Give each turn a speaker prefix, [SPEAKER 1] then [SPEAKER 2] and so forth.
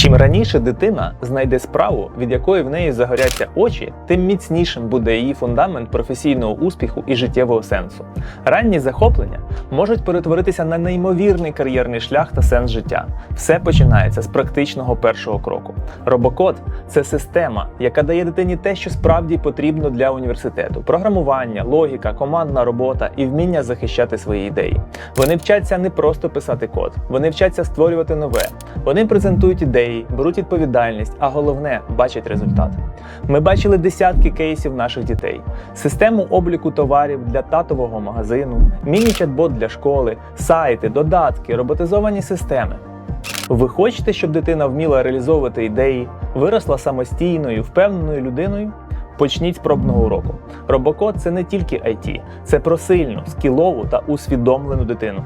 [SPEAKER 1] Чим раніше дитина знайде справу, від якої в неї загоряться очі, тим міцнішим буде її фундамент професійного успіху і життєвого сенсу. Ранні захоплення можуть перетворитися на неймовірний кар'єрний шлях та сенс життя. Все починається з практичного першого кроку. Робокод це система, яка дає дитині те, що справді потрібно для університету: програмування, логіка, командна робота і вміння захищати свої ідеї. Вони вчаться не просто писати код, вони вчаться створювати нове. Вони презентують ідеї, беруть відповідальність, а головне бачать результат. Ми бачили десятки кейсів наших дітей: систему обліку товарів для татового магазину, міні-чат-бот для школи, сайти, додатки, роботизовані системи. Ви хочете, щоб дитина вміла реалізовувати ідеї, виросла самостійною, впевненою людиною? Почніть з пробного уроку. Робокод це не тільки IT, це про сильну, скілову та усвідомлену дитину.